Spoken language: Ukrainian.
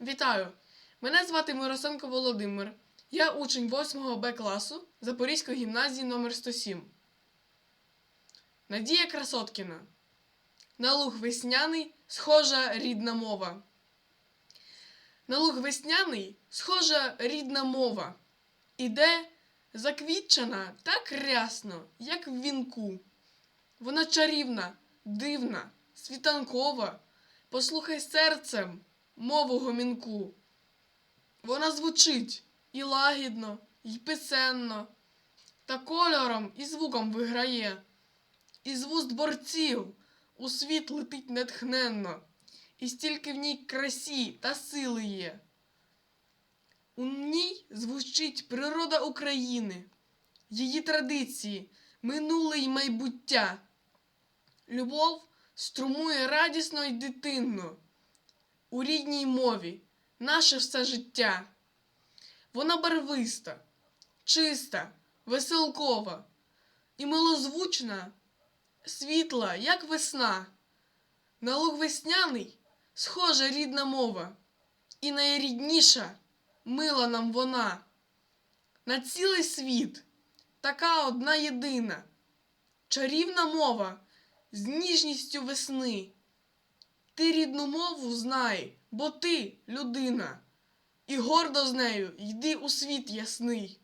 Вітаю! Мене звати Миросенко Володимир. Я учень 8 Б класу Запорізької гімназії номер 107. Надія Красоткіна. На луг весняний схожа рідна мова. На луг весняний схожа рідна мова. Іде заквітчена так рясно, як в вінку. Вона чарівна, дивна, світанкова. Послухай серцем мову гомінку. Вона звучить і лагідно, і писенно, та кольором і звуком виграє. Із вуст борців у світ летить нетхненно, і стільки в ній красі та сили є. У ній звучить природа України, її традиції, минуле й майбуття. Любов струмує радісно й дитинно у рідній мові наше все життя. Вона барвиста, чиста, веселкова і милозвучна, світла, як весна. На луг весняний схожа рідна мова, і найрідніша мила нам вона. На цілий світ така одна єдина, чарівна мова з ніжністю весни. Ти рідну мову знай, бо ти людина, і гордо з нею йди у світ ясний.